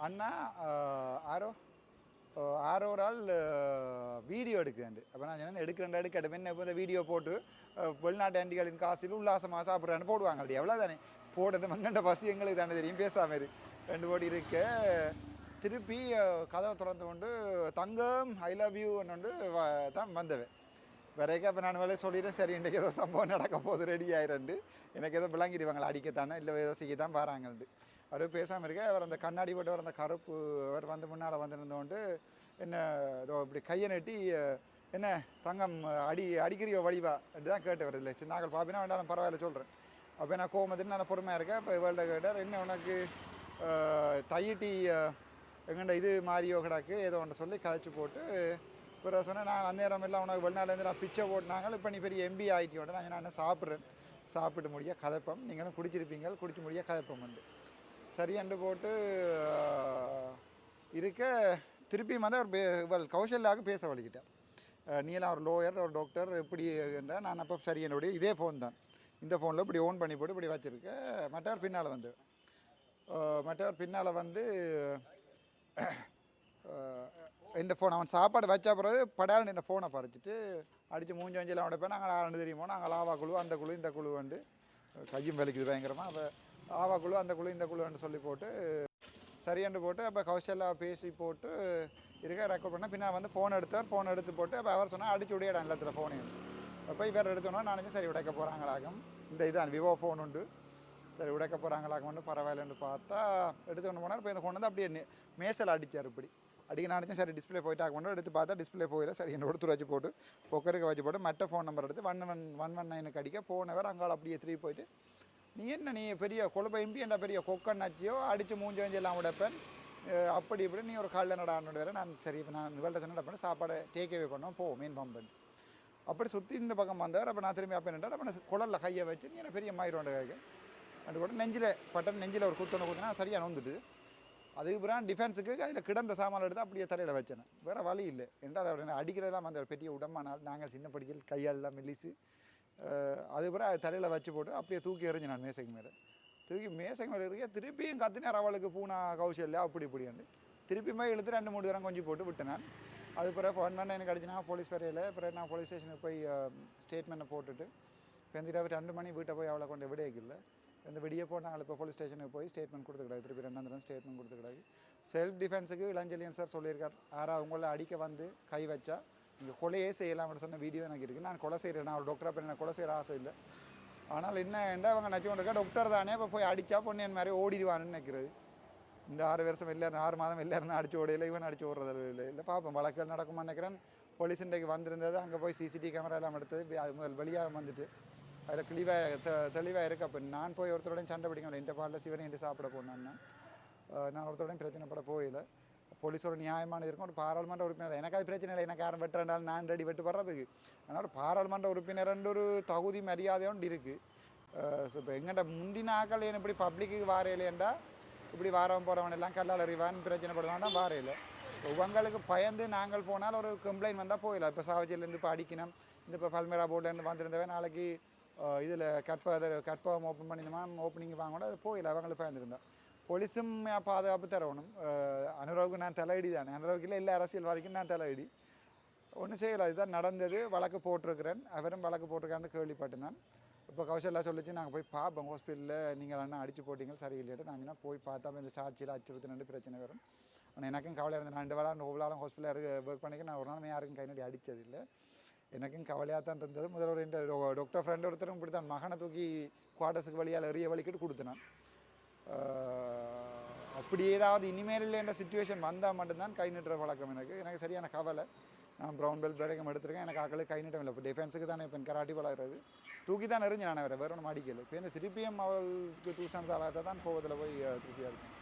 அண்ணா ஆரோ ஆஹ், ஆரோ ஒரு ஆள் வீடியோ எடுக்குதுண்டு. அப்போ நான் சொன்னேன் எடுக்கிறேன் எடுக்க எடுப்பேன் இப்போ இந்த வீடியோ போட்டு வெளிநாட்டு ஆண்டிகளின் காசில் உல்லாசமாக சாப்பிட்றேன்னு போடுவாங்க அப்படி எவ்வளோ தானே போட்டது மங்கண்ட பசி எங்களுக்கு தானே தெரியும் பேசாமல் ரெண்டு போடி இருக்க. திருப்பி கதவை திறந்து கொண்டு தங்கம் ஐ லவ் யூ வந்து தான் வந்தவன் வரைக்கும் அப்போ நான் வேலை சொல்லிடுறேன் சரி இன்றைக்கு ஏதோ சம்பவம் நடக்க போகுது ரெடி ஆயிரண்டு. எனக்கு ஏதோ விளங்கிடுவாங்களா அடிக்கத்தானே இல்லை ஏதோ செய்ய தான் பாராங்கன்ட்டு அவர் பேசாமல் இருக்க அவர் அந்த கண்ணாடி போட்டு அந்த கருப்பு அவர் வந்து முன்னால் வந்திருந்தோண்டு என்ன இதோ இப்படி கையை நட்டி என்ன தங்கம் அடி அடிக்கிறியோ வடிவா? தான் கேட்டு இல்லை. சின்ன நாங்கள் பாப்பினா வேண்டாம் பரவாயில்ல சொல்கிறேன் அப்போ நான் கோமத்துன்னு நான் பொறுமையாக இருக்கேன். இப்போ இவள்கிட்ட கேட்டார் என்ன உனக்கு தையிட்டி அஹ், இது மாரியோ கிடாக்கு? ஏதோ ஒன்று சொல்லி கதைச்சி போட்டு பிறகு சொன்னேன் நான் அந்த நேரம் எல்லாம் உனக்கு வெளிநாடுலேருந்து நான் பிச்சை போட்டினாங்க. இப்போ நீ பெரிய எம்பி ஆகிட்டியோட நான் நான் என்ன சாப்பிட்றேன்? சாப்பிட்டு முடிய கதைப்பம். நீங்களும் குடிச்சிருப்பீங்க குடிச்சு முடிய கதைப்பம் உண்டு சரியாண்டு போட்டு இருக்க திருப்பியும் வந்து அவர் பே- இவள் கௌசல்யாவுக்கு பேச வழிக்கிட்டார் நீலாம் நீ எல்லாம் ஒரு லோயர் ஒரு டாக்டர் இப்படி என்றால் நான் அப்போ சரி என்னுடைய இதே ஃபோன் தான். இந்த ஃபோனில் இப்படி ஓன் பண்ணி போட்டு இப்படி வச்சுருக்க. மற்றவர் பின்னால் வந்து மற்றவர் பின்னால் வந்து இந்த ஃபோன் அவன் சாப்பாடு வச்ச பிறகு படால் இந்த ஃபோனை பறிச்சிட்டு அடித்து மூஞ்சி வஞ்சிலாம் அவட போய் நாங்கள் ஆண்டு தெரியுமோ? நாங்கள் ஆவா குழு அந்த குழு இந்த குழு வந்து கையும் வலிக்குது பயங்கரமாக அப்போ ஆவா குழு அந்த குழு இந்த குழுன்னு சொல்லி போட்டு சரியாண்டு போட்டு அப்போ கௌசல்யா பேசி போட்டு இருக்க ரெக்கார்ட் பண்ணால் பின்னா வந்து ஃபோன் எடுத்தார் ஃபோன் எடுத்து போட்டு அப்போ அவர் சொன்னால் அடிச்சு விடையிடா எல்லாத்துல ஃபோனையும் அப்போ இவர் எடுத்தோன்னா நினச்சி சரி உடைக்க போகிறாங்களாகும் இந்த இதான் விவோ ஃபோன் உண்டு. சரி உடைக்க போகிறாங்களாகும்னு பரவாயில்லன்னு பார்த்தா எடுத்து கொண்டு போனார். இப்போ இந்த கொண்டு வந்து அப்படியே மேசல் அடித்தார் இப்படி. அடிக்க நான் சரி டிஸ்பிளே போயிட்டு கொண்டு எடுத்து பார்த்தா டிஸ்பிளே போயில சரி என்னோட எடுத்து வச்சு போட்டு பொக்கருக்கு வச்சு போட்டு மற்ற ஃபோன் நம்பர் எடுத்து ஒன் ஒன் ஒன் ஒன் நைனுக்கு அடிக்க போனவர் அங்கால அப்படியே திருப்பி போயிட்டு நீ என்ன நீ பெரிய கொழுப்ப எம்பி என்ன பெரிய கொக்கன் நச்சியோ அடித்து மூஞ்சி வஞ்செல்லாம் உடைப்பேன். அப்படி இப்படி நீ ஒரு காலில் நடான்னு வேறு நான் சரி இப்போ நான் இவள்கிட்ட சொன்ன சாப்பாடு சாப்பாடை டேக்அவே பண்ணோம் போ மீன் பம்பன். அப்படி சுற்றி இந்த பக்கம் வந்தவர் அப்போ நான் திரும்பி அப்போ நின்றார் அப்போ நான் குழலில் கையை வச்சு நீ என்ன பெரிய மாயிரோண்ட கைக்கு. அது கூட நெஞ்சில் பட்டன் நெஞ்சில் ஒரு குத்தனை குத்தினா சரியாக நோந்துட்டு அதுக்கப்புறம் டிஃபென்ஸுக்கு அதில் கிடந்த சாமான் எடுத்து அப்படியே தலையில் வச்சேன். வேறு வழி இல்லை. என்றால் அவர் அடிக்கிறதெல்லாம் அந்த பெரிய உடம்பானால் நாங்கள் சின்ன படிக்கல் கையாலெல்லாம் மெல்லிசு அஹ் அது பிறகு தலையில் வச்சு போட்டு அப்படியே தூக்கி எறிஞ்சு நான் மேசைக்கு மேலே. தூக்கி மேசைக்கு மேலே இருக்க திருப்பியும் கத்தினார் அவளுக்கு பூனா கௌசல்யா அப்படி இப்படின்னு. திருப்பியுமே போய் இழுத்து ரெண்டு மூணு தரம் கொஞ்சம் போட்டு விட்டேன் நான். அது பிறகு ஃபோன் பண்ண எனக்கு அடிச்சுனா போலீஸ் வரையில் பிறகு நான் போலீஸ் ஸ்டேஷனுக்கு போய் ஸ்டேட்மெண்ட்டை போட்டுட்டு இப்போ ரெண்டு மணி வீட்டை போய் அவளை கொண்டு விடையக்கில்ல இந்த விடிய போனால் இப்போ போலீஸ் ஸ்டேஷனுக்கு போய் ஸ்டேட்மெண்ட் கொடுத்துக்கிடாது. திருப்பி ரெண்டாம் தரம் ஸ்டேட்மெண்ட் கொடுத்துக்கிடாது. செல்ஃப் டிஃபென்ஸுக்கு இளஞ்செலியன் சார் சொல்லியிருக்கார். யாரா உங்களை அடிக்க வந்து கை வச்சா இங்கே கொலையே செய்யலாம்னு சொன்ன வீடியோ எனக்கு இருக்குது நான் கொலை செய்கிறேன் நான் ஒரு டாக்டராக போய் கொலை செய்கிற ஆசை இல்லை. ஆனால் என்ன என்ன அவங்க நச்சு கொண்டு இருக்கா டாக்டர் தானே. இப்போ போய் அடித்தா பொண்ணு என் மாதிரி ஓடிடுவான்னு நினைக்கிறது. இந்த ஆறு வருஷம் வெளில இருந்து ஆறு மாதம் வெளில இருந்தால் அடிச்சு ஓடையில் இவன் அடிச்சு ஓடுறது இல்லை. இல்லை பார்ப்போம் வழக்குகள் நடக்குமா நினைக்கிறேன். போலீஸ் இன்றைக்கு வந்திருந்தது. அங்கே போய் சிசிடிவி கேமரா எல்லாம் எடுத்தது. அது முதல் வெளியாக வந்துட்டு. அதில் கிளிவாக தெ தெளிவாக இருக்கு. அப்போ நான் போய் ஒருத்தரோடையும் சண்டை பிடிக்கணும் இந்த பாட்டில் சிவனை என்று சாப்பிட போனேன் நான். நான் ஒருத்தரோடையும் பிரச்சனைப்பட போயில போலீஸோட நியாயமானது இருக்கும் ஒரு பாராளுமன்ற உறுப்பினர். எனக்கு அது பிரச்சனை இல்லை. எனக்கு யாரும் வெட்டுறாண்டாலும் நான் ரெடி வெட்டு வர்றதுக்கு. ஆனால் ஒரு பாராளுமன்ற உறுப்பினர் ஒரு தகுதி மரியாதையோண்டு இருக்குது ஸோ இப்போ எங்கிட்ட முந்தின ஆக்கள் ஏன் இப்படி பப்ளிக்கு வாரையிலேண்டா இப்படி வாரம் போகிறவன் எல்லாம் கல்லால் அறிவான் பிரச்சனைப்படுவான் வாரையில். உங்களுக்கு பயந்து நாங்கள் போனால் ஒரு கம்ப்ளைண்ட் வந்தால் போயிடலாம் இப்போ சாவச்சியிலேருந்து இப்போ அடிக்கணும். இந்த இப்போ பல்மேரா போர்ட்லேருந்து வந்திருந்தவன் நாளைக்கு இதில் கற்ப கற்பகம் ஓப்பன் பண்ணினோமா ஓப்பனிங் வாங்கினா அது போயிடலாம் அவங்களுக்கு பயந்துருந்தோம் போலீஸும் பாதுகாப்பு தரணும் அஹ் நான் தலையடி தானே அனுராவுக்கு இல்லை எல்லா அரசியல்வாதிக்கும் நான் தலையடி ஒன்றும் செய்யலை இதுதான் நடந்தது வழக்கு போட்டிருக்கிறேன் அவரும் வழக்கு போட்டிருக்கான்னு கேள்விப்பட்டேன் நான் இப்போ கௌசல்யா சொல்லிச்சு நாங்கள் போய் பார்ப்போம் ஹாஸ்பிட்டலில் நீங்கள் அண்ணா அடித்து போட்டீங்க சரியில்லைட்டு நாங்கள் போய் பார்த்தா இந்த சாட்சியில் அச்சுறுத்தினு பிரச்சனை வரும் ஆனால் எனக்கும் கவலையாக இருந்தது ரெண்டு வேளா ஒவ்வொரு ஹாஸ்பிட்டலில் இருக்கு ஒர்க் பண்ணிக்க நான் ஒரு நாளும் யாருக்கும் கை நடி அடித்ததில்லை எனக்கும் கவலையாக தான் இருந்தது முதல்வர் டாக்டர் ஃப்ரெண்ட் ஒருத்தரும் இப்படி தான் மகனை தூக்கி குவாட்டர்ஸுக்கு வழியால் எறிய வலிக்கிட்டு கொடுத்தினான் இப்படி ஏதாவது இனிமேல் இல்லைன்ற சுச்சுவேஷன் வந்தால் மட்டும்தான் கை நிட்டுற பழக்கம் எனக்கு. எனக்கு சரியான கவலை. நான் ப்ரௌன் பெல்ட் வரைக்கும் எடுத்திருக்கேன். எனக்கு ஆக்களை கை நீட்டம் இல்லை. இப்போ டிஃபென்ஸுக்கு தானே இப்போ கராட்டி பழகிறது தூக்கி தான் எறிஞ்சு நான் வேறு வேறு ஒன்றும் அடிக்கல. இப்போ இந்த திருப்பியும் அவளுக்கு தூசான ஆளாக தான் போவதில் போய் திருப்பியாக இருக்கும்